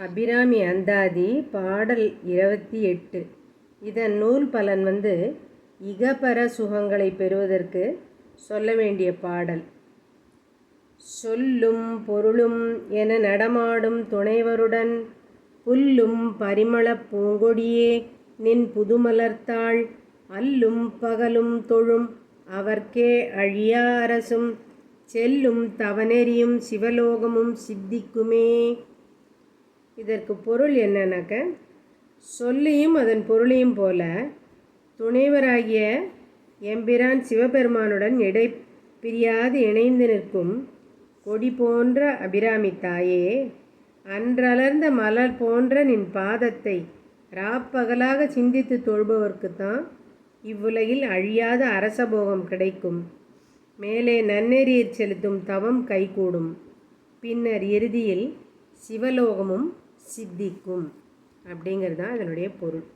அபிராமி அந்தாதி பாடல் இருபத்தி எட்டு. இதன் நூல் பலன் வந்து இகபர சுகங்களை பெறுவதற்கு சொல்ல வேண்டிய பாடல். சொல்லும் பொருளும் என நடமாடும் துணைவருடன் புல்லும் பரிமளப் பூங்கொடியே நின் புதுமலர்த்தாள். அல்லும் பகலும் தொழும் அவர்க்கே அழியா அரசும். செல்லும் தவநெறியும் சிவலோகமும் சித்திக்குமே. இதற்கு பொருள் என்னன்னாக்க சொல்லியும் அதன் பொருளையும் போல துணைவராகிய எம்பிரான் சிவபெருமானுடன் இடை பிரியாது இணைந்து நிற்கும் கொடி போன்ற அபிராமி தாயே அன்றலர்ந்த மலர் போன்ற நின் பாதத்தை ராப்பகலாக சிந்தித்து தொழுபவர்க்குத்தான் இவ்வுலகில் அழியாத அரசபோகம் கிடைக்கும். மேலே நன்னெறியில் செலுத்தும் தவம் கைகூடும். பின்னர் இறுதியில் சிவலோகமும் சித்திக்கும் அப்படிங்கிறது தான் இதனுடைய பொருள்.